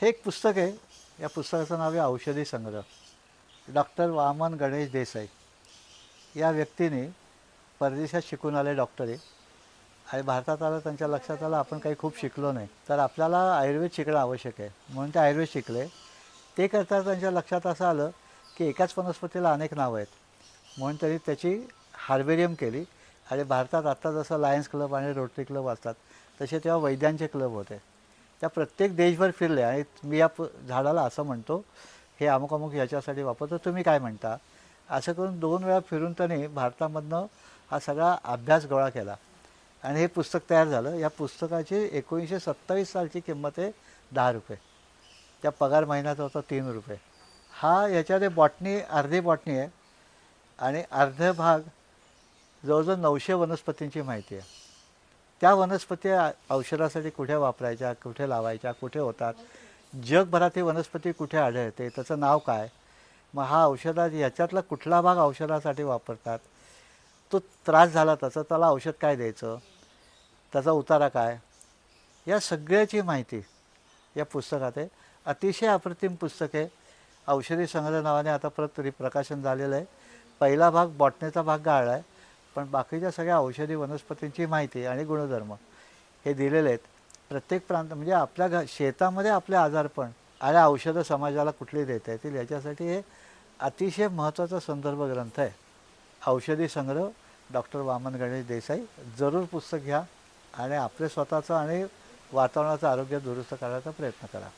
हे एक पुस्तक आहे. या पुस्तकाचं नाव आहे औषधी संग्रह. डॉक्टर वामन गणेश देसाई. या व्यक्तीने परदेशात शिकून आले डॉक्टर आहे आणि भारतात आलं त्यांच्या लक्षात आलं आपण काही खूप शिकलो नाही. तर आपल्याला आयुर्वेद शिकणं आवश्यक आहे. म्हणून ते आयुर्वेद शिकले. ते करता त्यांच्या लक्षात असं आलं की एकाच वनस्पतीला अनेक नावं आहेत. म्हणून तरी त्याची हार्बेरियम केली. आणि भारतात आत्ता जसं लायन्स क्लब आणि रोटरी क्लब असतात तसे तेव्हा वैद्यांचे क्लब होते. त्या प्रत्येक देशभर फिरले आणि मी या झाडाला असं म्हणतो हे अमुक अमुक याच्यासाठी वापरतो तुम्ही काय म्हणता? असं करून दोन वेळा फिरून त्याने भारतामधनं हा सगळा अभ्यास गोळा केला. आणि हे पुस्तक तयार झालं. या पुस्तकाची एकोणीसशे सत्तावीस सालची किंमत आहे दहा रुपये. त्या पगार महिन्याचा होता तीन रुपये. हा याच्यामध्ये बॉटनी अर्धी बॉटनी आहे. आणि अर्ध भाग जवळजवळ नऊशे वनस्पतींची माहिती आहे. त्या वनस्पती औषधासाठी कुठे वापरायच्या कुठे लावायच्या कुठे होतात? जगभरात ही वनस्पती कुठे आढळते? त्याचं नाव काय? मग हा औषधा याच्यातला कुठला भाग औषधासाठी वापरतात? तो त्रास झाला त्याचा त्याला औषध काय द्यायचं? त्याचा उतारा काय? या सगळ्याची माहिती या पुस्तकात आहे. अतिशय अप्रतिम पुस्तक आहे. औषधी संग्रह नावाने आता परत रि प्रकाशन झालेलं आहे. पहिला भाग बॉटनेचा भाग गाळला आहे पण बाकीच्या सगळ्या औषधी वनस्पतींची माहिती आणि गुणधर्म हे दिलेले आहेत. प्रत्येक प्रांत म्हणजे आपल्या घ शेतामध्ये आपले आजारपण आणि औषधं समाजाला कुठली देता येतील याच्यासाठी हे अतिशय महत्त्वाचा संदर्भ ग्रंथ आहे. औषधी संग्रह डॉक्टर वामन गणेश देसाई जरूर पुस्तक घ्या आणि आपले स्वतःचं आणि वातावरणाचं आरोग्य दुरुस्त करायचा प्रयत्न करा.